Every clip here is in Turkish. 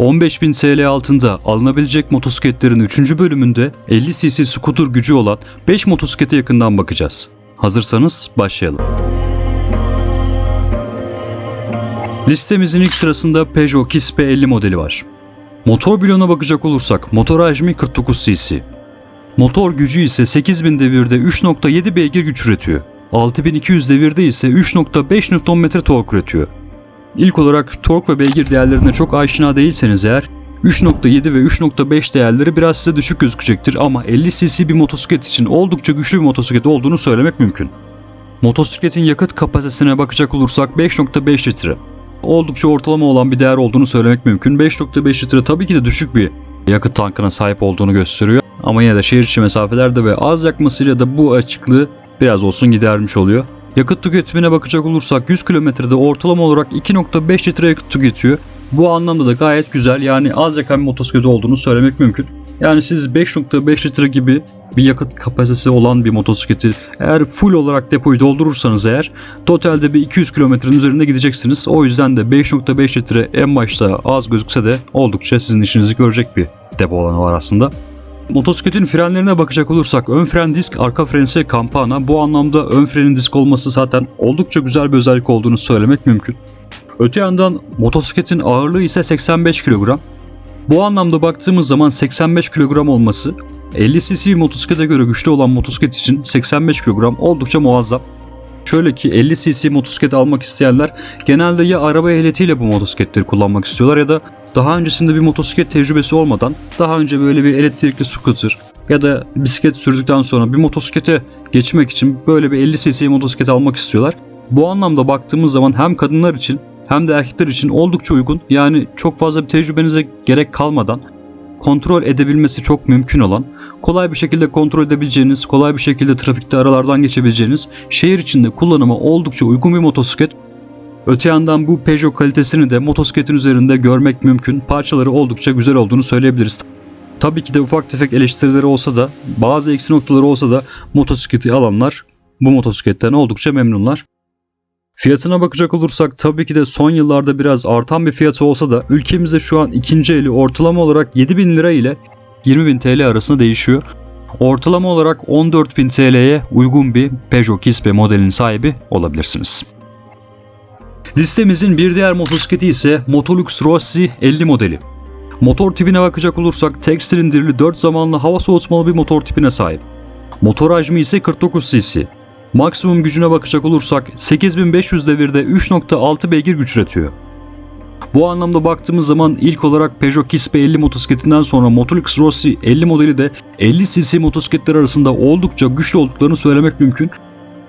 15.000 TL altında alınabilecek motosikletlerin 3. bölümünde 50 cc scooter gücü olan 5 motosiklete yakından bakacağız. Hazırsanız başlayalım. Listemizin ilk sırasında Peugeot Kispe 50 modeli var. Motor bloğuna bakacak olursak motor hacmi 49 cc. Motor gücü ise 8000 devirde 3.7 beygir güç üretiyor. 6200 devirde ise 3.5 Nm tork üretiyor. İlk olarak tork ve beygir değerlerine çok aşina değilseniz eğer 3.7 ve 3.5 değerleri biraz size düşük gözükecektir ama 50 cc bir motosiklet için oldukça güçlü bir motosiklet olduğunu söylemek mümkün. Motosikletin yakıt kapasitesine bakacak olursak 5.5 litre. Oldukça ortalama olan bir değer olduğunu söylemek mümkün. 5.5 litre tabii ki de düşük bir yakıt tankına sahip olduğunu gösteriyor. Ama yine de şehir içi mesafelerde ve az yakmasıyla da bu açıklığı biraz olsun gidermiş oluyor. Yakıt tüketimine bakacak olursak 100 kilometrede ortalama olarak 2.5 litre yakıt tüketiyor. Bu anlamda da gayet güzel yani az yakan bir motosiklet olduğunu söylemek mümkün. Yani siz 5.5 litre gibi bir yakıt kapasitesi olan bir motosikleti eğer full olarak depoyu doldurursanız eğer totalde bir 200 kilometrenin üzerinde gideceksiniz. O yüzden de 5.5 litre en başta az gözükse de oldukça sizin işinizi görecek bir depo alanı var aslında. Motosikletin frenlerine bakacak olursak ön fren disk, arka fren ise kampana. Bu anlamda ön frenin disk olması zaten oldukça güzel bir özellik olduğunu söylemek mümkün. Öte yandan motosikletin ağırlığı ise 85 kilogram. Bu anlamda baktığımız zaman 85 kilogram olması 50 cc motosiklete göre güçlü olan motosiklet için 85 kilogram oldukça muazzam. Şöyle ki 50 cc motosiklet almak isteyenler genelde ya araba ehliyetiyle bu motosikletleri kullanmak istiyorlar ya da daha öncesinde bir motosiklet tecrübesi olmadan daha önce böyle bir elektrikli scooter ya da bisiklet sürdükten sonra bir motosiklete geçmek için böyle bir 50 cc motosiklet almak istiyorlar. Bu anlamda baktığımız zaman hem kadınlar için hem de erkekler için oldukça uygun. Yani çok fazla bir tecrübenize gerek kalmadan kontrol edebilmesi çok mümkün olan, kolay bir şekilde kontrol edebileceğiniz, kolay bir şekilde trafikte aralardan geçebileceğiniz, şehir içinde kullanıma oldukça uygun bir motosiklet. Öte yandan bu Peugeot kalitesini de motosikletin üzerinde görmek mümkün. Parçaları oldukça güzel olduğunu söyleyebiliriz. Tabii ki de ufak tefek eleştirileri olsa da, bazı eksi noktaları olsa da motosikleti alanlar bu motosikletten oldukça memnunlar. Fiyatına bakacak olursak tabii ki de son yıllarda biraz artan bir fiyatı olsa da ülkemizde şu an ikinci eli ortalama olarak 7000 lira ile 20.000 TL arasında değişiyor. Ortalama olarak 14.000 TL'ye uygun bir Peugeot Kispe modelinin sahibi olabilirsiniz. Listemizin bir diğer motosikleti ise Motolux Rossi 50 modeli. Motor tipine bakacak olursak tek silindirli 4 zamanlı hava soğutmalı bir motor tipine sahip. Motor hacmi ise 49 cc. Maksimum gücüne bakacak olursak 8500 devirde 3.6 beygir güç üretiyor. Bu anlamda baktığımız zaman ilk olarak Peugeot Kispe 50 motosikletinden sonra Motolux Rossi 50 modeli de 50 cc motosikletler arasında oldukça güçlü olduklarını söylemek mümkün.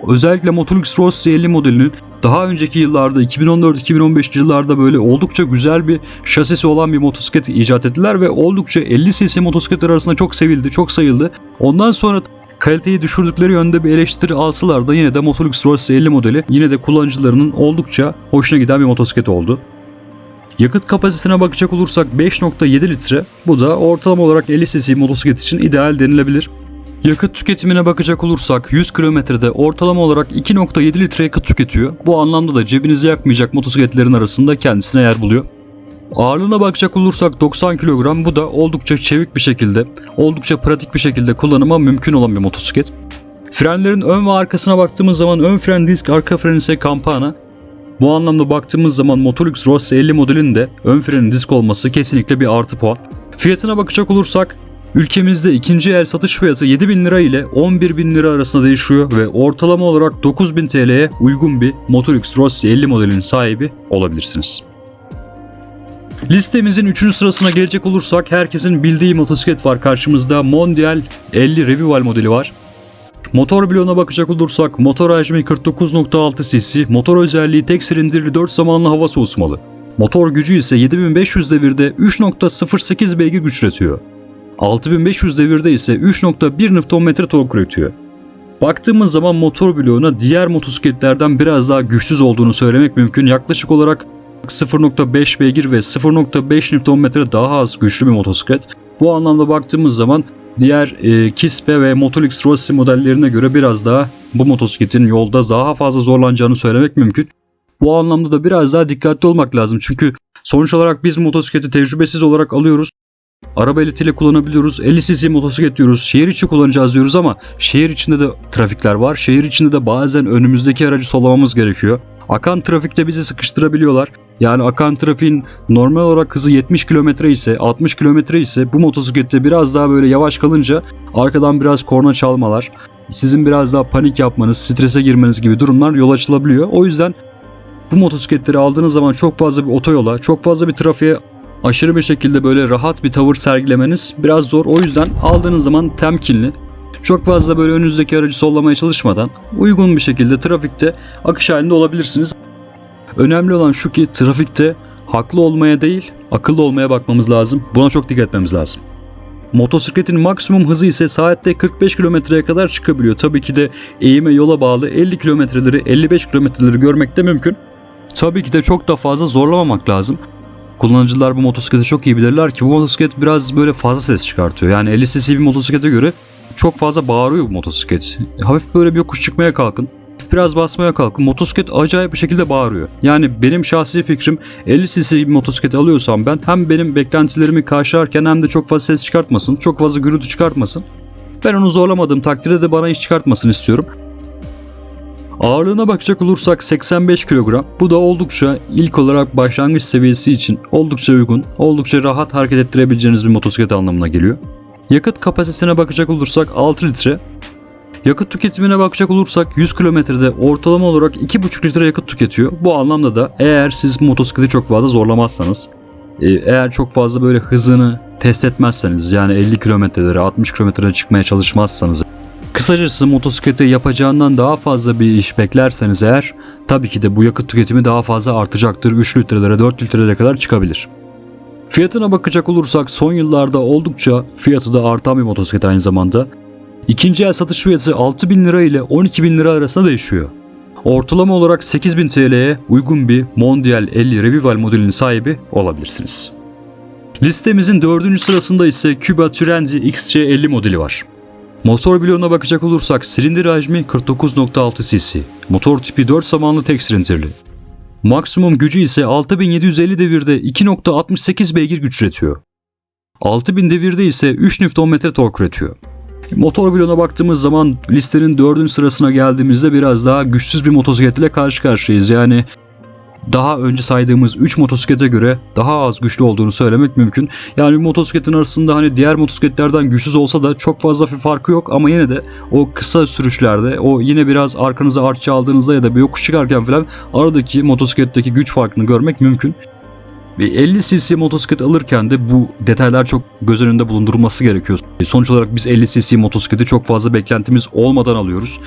Özellikle Motolux Rossi 50 modelinin daha önceki yıllarda 2014-2015 yıllarda böyle oldukça güzel bir şasisi olan bir motosiklet icat ettiler ve oldukça 50 cc motosikletler arasında çok sevildi, çok sayıldı. Ondan sonra kaliteyi düşürdükleri yönde bir eleştiri alsalar da yine de Motolux Rossi 50 modeli yine de kullanıcılarının oldukça hoşuna giden bir motosiklet oldu. Yakıt kapasitesine bakacak olursak 5.7 litre. Bu da ortalama olarak 50 cc motosiklet için ideal denilebilir. Yakıt tüketimine bakacak olursak 100 kilometrede ortalama olarak 2.7 litre yakıt tüketiyor. Bu anlamda da cebinizi yakmayacak motosikletlerin arasında kendisine yer buluyor. Ağırlığına bakacak olursak 90 kilogram bu da oldukça çevik bir şekilde, oldukça pratik bir şekilde kullanıma mümkün olan bir motosiklet. Frenlerin ön ve arkasına baktığımız zaman ön fren disk, arka fren ise kampana. Bu anlamda baktığımız zaman Motolux Rossi 50 modelinde ön frenin disk olması kesinlikle bir artı puan. Fiyatına bakacak olursak ülkemizde ikinci el satış fiyatı 7000 lira ile 11.000 lira arasında değişiyor ve ortalama olarak 9000 TL'ye uygun bir Motolux Rossi 50 modelinin sahibi olabilirsiniz. Listemizin 3. sırasına gelecek olursak herkesin bildiği motosiklet var karşımızda. Mondial 50 Revival modeli var. Motor bloğuna bakacak olursak motor hacmi 49.6 cc, motor özelliği tek silindirli 4 zamanlı hava soğutmalı. Motor gücü ise 7500 devirde 3.08 beygir güç üretiyor. 6500 devirde ise 3.1 Nm tork üretiyor. Baktığımız zaman motor bloğuna diğer motosikletlerden biraz daha güçsüz olduğunu söylemek mümkün. Yaklaşık olarak 0.5 beygir ve 0.5 Nm daha az güçlü bir motosiklet. Bu anlamda baktığımız zaman diğer e, Kispe ve Motolix Rossi modellerine göre biraz daha bu motosikletin yolda daha fazla zorlanacağını söylemek mümkün. Bu anlamda da biraz daha dikkatli olmak lazım. Çünkü Sonuç olarak biz motosikleti tecrübesiz olarak alıyoruz. Araba elitiyle kullanabiliyoruz. 50 cc motosiklet diyoruz. Şehir içi kullanacağız diyoruz ama şehir içinde de trafikler var. Şehir içinde de bazen önümüzdeki aracı sollamamız gerekiyor. Akan trafikte bizi sıkıştırabiliyorlar. Yani akan trafiğin normal olarak hızı 70 km ise 60 km ise bu motosiklette biraz daha böyle yavaş kalınca arkadan biraz korna çalmalar, sizin biraz daha panik yapmanız, strese girmeniz gibi durumlar yol açılabiliyor. O yüzden bu motosikletleri aldığınız zaman çok fazla bir otoyola, çok fazla bir trafiğe aşırı bir şekilde böyle rahat bir tavır sergilemeniz biraz zor. O yüzden aldığınız zaman temkinli, çok fazla böyle önünüzdeki aracı sollamaya çalışmadan uygun bir şekilde trafikte akış halinde olabilirsiniz. Önemli olan şu ki trafikte haklı olmaya değil, akıllı olmaya bakmamız lazım. Buna çok dikkat etmemiz lazım. Motosikletin maksimum hızı ise saatte 45 kilometreye kadar çıkabiliyor. Tabii ki de eğime yola bağlı 50 kilometreleri 55 kilometreleri görmek de mümkün. Tabii ki de çok da fazla zorlamamak lazım. Kullanıcılar bu motosikleti çok iyi bilirler ki bu motosiklet biraz böyle fazla ses çıkartıyor. Yani 50 cc bir motosiklete göre çok fazla bağırıyor bu motosiklet. Hafif böyle bir yokuş çıkmaya kalkın. hafif Biraz basmaya kalkın. Motosiklet acayip bir şekilde bağırıyor. Yani benim şahsi fikrim 50 cc bir motosiklet alıyorsam ben hem benim beklentilerimi karşılarken hem de çok fazla ses çıkartmasın, çok fazla gürültü çıkartmasın. Ben onu zorlamadığım takdirde de bana iş çıkartmasın istiyorum. Ağırlığına bakacak olursak 85 kilogram. Bu da oldukça ilk olarak başlangıç seviyesi için oldukça uygun, oldukça rahat hareket ettirebileceğiniz bir motosiklet anlamına geliyor. Yakıt kapasitesine bakacak olursak 6 litre. Yakıt tüketimine bakacak olursak 100 kilometrede ortalama olarak 2,5 litre yakıt tüketiyor. Bu anlamda da eğer siz motosikleti çok fazla zorlamazsanız, e, eğer çok fazla böyle hızını test etmezseniz yani 50 kilometrelere 60 kilometrelere çıkmaya çalışmazsanız Kısacası motosiklete yapacağından daha fazla bir iş beklerseniz eğer tabii ki de bu yakıt tüketimi daha fazla artacaktır. 3 litrelere 4 litrelere kadar çıkabilir. Fiyatına bakacak olursak son yıllarda oldukça fiyatı da artan bir motosiklet aynı zamanda. İkinci el satış fiyatı 6000 lira ile 12000 lira arasında değişiyor. Ortalama olarak 8000 TL'ye uygun bir Mondial 50 Revival modelinin sahibi olabilirsiniz. Listemizin dördüncü sırasında ise Cuba Turendi XC50 modeli var. Motor bloğuna bakacak olursak silindir hacmi 49.6 cc. Motor tipi 4 zamanlı tek silindirli. Maksimum gücü ise 6750 devirde 2.68 beygir güç üretiyor. 6000 devirde ise 3 Nm tork üretiyor. Motor bloğuna baktığımız zaman listenin 4. sırasına geldiğimizde biraz daha güçsüz bir motosikletle karşı karşıyayız. Yani daha önce saydığımız 3 motosiklete göre daha az güçlü olduğunu söylemek mümkün. Yani bir motosikletin arasında hani diğer motosikletlerden güçsüz olsa da çok fazla bir farkı yok ama yine de o kısa sürüşlerde o yine biraz arkanıza artçı aldığınızda ya da bir yokuş çıkarken falan aradaki motosikletteki güç farkını görmek mümkün. Bir 50 cc motosiklet alırken de bu detaylar çok göz önünde bulundurulması gerekiyor. Sonuç olarak biz 50 cc motosikleti çok fazla beklentimiz olmadan alıyoruz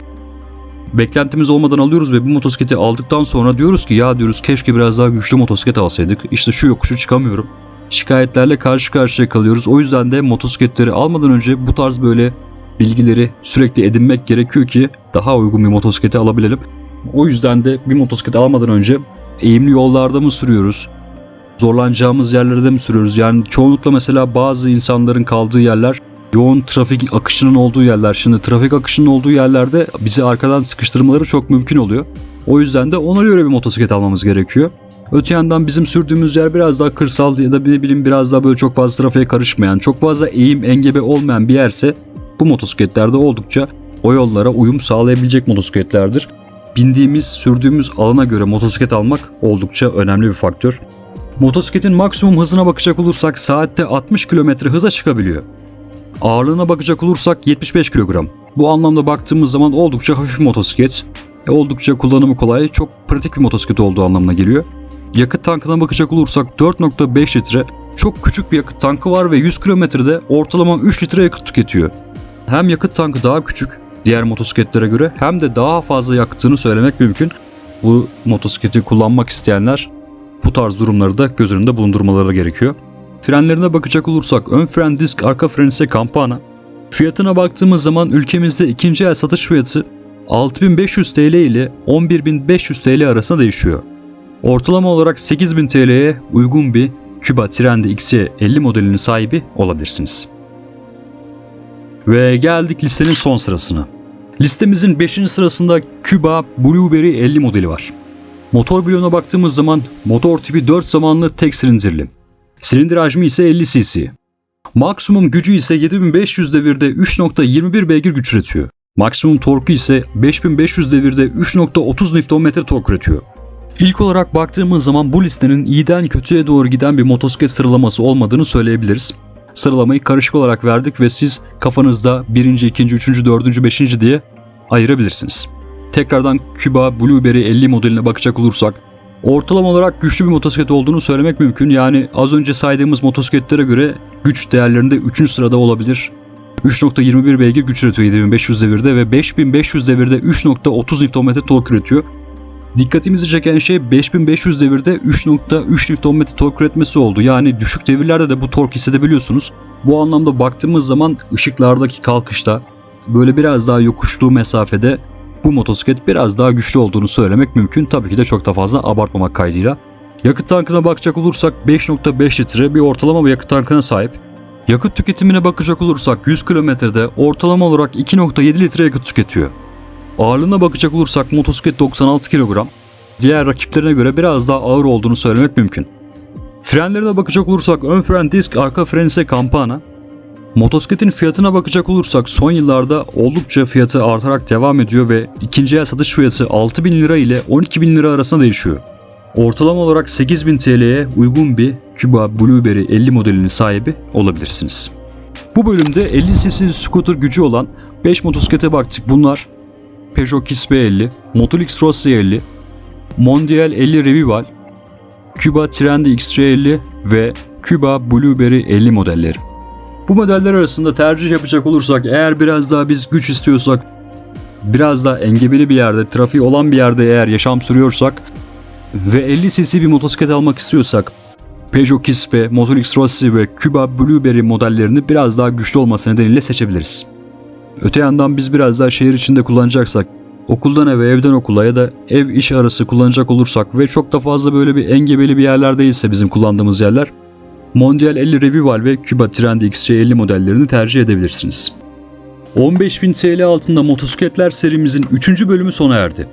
beklentimiz olmadan alıyoruz ve bu motosikleti aldıktan sonra diyoruz ki ya diyoruz keşke biraz daha güçlü motosiklet alsaydık. İşte şu yokuşu çıkamıyorum. Şikayetlerle karşı karşıya kalıyoruz. O yüzden de motosikletleri almadan önce bu tarz böyle bilgileri sürekli edinmek gerekiyor ki daha uygun bir motosikleti alabilelim. O yüzden de bir motosiklet almadan önce eğimli yollarda mı sürüyoruz? Zorlanacağımız yerlerde mi sürüyoruz? Yani çoğunlukla mesela bazı insanların kaldığı yerler yoğun trafik akışının olduğu yerler. Şimdi trafik akışının olduğu yerlerde bizi arkadan sıkıştırmaları çok mümkün oluyor. O yüzden de ona göre bir motosiklet almamız gerekiyor. Öte yandan bizim sürdüğümüz yer biraz daha kırsal ya da ne bileyim biraz daha böyle çok fazla trafiğe karışmayan, çok fazla eğim engebe olmayan bir yerse bu motosikletlerde oldukça o yollara uyum sağlayabilecek motosikletlerdir. Bindiğimiz, sürdüğümüz alana göre motosiklet almak oldukça önemli bir faktör. Motosikletin maksimum hızına bakacak olursak saatte 60 km hıza çıkabiliyor. Ağırlığına bakacak olursak 75 kilogram. Bu anlamda baktığımız zaman oldukça hafif bir motosiklet. E, oldukça kullanımı kolay, çok pratik bir motosiklet olduğu anlamına geliyor. Yakıt tankına bakacak olursak 4.5 litre çok küçük bir yakıt tankı var ve 100 kilometrede ortalama 3 litre yakıt tüketiyor. Hem yakıt tankı daha küçük diğer motosikletlere göre hem de daha fazla yaktığını söylemek mümkün. Bu motosikleti kullanmak isteyenler bu tarz durumları da göz önünde bulundurmaları gerekiyor. Frenlerine bakacak olursak ön fren disk arka fren ise kampana. Fiyatına baktığımız zaman ülkemizde ikinci el satış fiyatı 6500 TL ile 11500 TL arasında değişiyor. Ortalama olarak 8000 TL'ye uygun bir Cuba Trendi XC50 modelinin sahibi olabilirsiniz. Ve geldik listenin son sırasına. Listemizin 5. sırasında Cuba Blueberry 50 modeli var. Motor bloğuna baktığımız zaman motor tipi 4 zamanlı tek silindirli. Silindir hacmi ise 50 cc. Maksimum gücü ise 7500 devirde 3.21 beygir güç üretiyor. Maksimum torku ise 5500 devirde 3.30 Nm tork üretiyor. İlk olarak baktığımız zaman bu listenin iyiden kötüye doğru giden bir motosiklet sıralaması olmadığını söyleyebiliriz. Sıralamayı karışık olarak verdik ve siz kafanızda 1. 2. 3. 4. 5. diye ayırabilirsiniz. Tekrardan Cuba Blueberry 50 modeline bakacak olursak ortalama olarak güçlü bir motosiklet olduğunu söylemek mümkün. Yani az önce saydığımız motosikletlere göre güç değerlerinde 3. sırada olabilir. 3.21 beygir güç üretiyor 7500 devirde ve 5500 devirde 3.30 Nm tork üretiyor. Dikkatimizi çeken şey 5500 devirde 3.3 Nm tork üretmesi oldu. Yani düşük devirlerde de bu tork hissedebiliyorsunuz. Bu anlamda baktığımız zaman ışıklardaki kalkışta böyle biraz daha yokuşlu mesafede bu motosiklet biraz daha güçlü olduğunu söylemek mümkün. Tabii ki de çok da fazla abartmamak kaydıyla. Yakıt tankına bakacak olursak 5.5 litre bir ortalama bir yakıt tankına sahip. Yakıt tüketimine bakacak olursak 100 kilometrede ortalama olarak 2.7 litre yakıt tüketiyor. Ağırlığına bakacak olursak motosiklet 96 kilogram. Diğer rakiplerine göre biraz daha ağır olduğunu söylemek mümkün. Frenlerine bakacak olursak ön fren disk, arka fren ise kampana. Motosikletin fiyatına bakacak olursak son yıllarda oldukça fiyatı artarak devam ediyor ve ikinci el satış fiyatı 6000 lira ile 12000 lira arasında değişiyor. Ortalama olarak 8000 TL'ye uygun bir Cuba Blueberry 50 modelinin sahibi olabilirsiniz. Bu bölümde 50 cc scooter gücü olan 5 motosiklete baktık. Bunlar Peugeot Kispe 50, Motolix Rossi 50, Mondial 50 Revival, Cuba Trendy XC50 ve Cuba Blueberry 50 modelleri. Bu modeller arasında tercih yapacak olursak eğer biraz daha biz güç istiyorsak, biraz daha engebeli bir yerde, trafiği olan bir yerde eğer yaşam sürüyorsak ve 50 cc bir motosiklet almak istiyorsak Peugeot Kispe, Motor X Rossi ve Cuba Blueberry modellerini biraz daha güçlü olması nedeniyle seçebiliriz. Öte yandan biz biraz daha şehir içinde kullanacaksak, okuldan eve, evden okula ya da ev iş arası kullanacak olursak ve çok da fazla böyle bir engebeli bir yerler değilse bizim kullandığımız yerler, Mondial 50 Revival ve Cuba Trendy XC50 modellerini tercih edebilirsiniz. 15.000 TL altında motosikletler serimizin 3. bölümü sona erdi.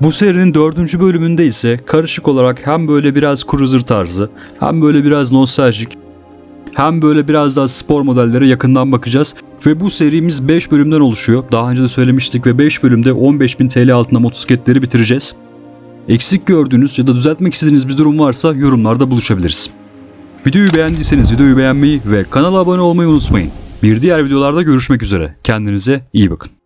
Bu serinin 4. bölümünde ise karışık olarak hem böyle biraz cruiser tarzı, hem böyle biraz nostaljik, hem böyle biraz daha spor modellere yakından bakacağız. Ve bu serimiz 5 bölümden oluşuyor. Daha önce de söylemiştik ve 5 bölümde 15.000 TL altında motosikletleri bitireceğiz. Eksik gördüğünüz ya da düzeltmek istediğiniz bir durum varsa yorumlarda buluşabiliriz. Videoyu beğendiyseniz videoyu beğenmeyi ve kanala abone olmayı unutmayın. Bir diğer videolarda görüşmek üzere. Kendinize iyi bakın.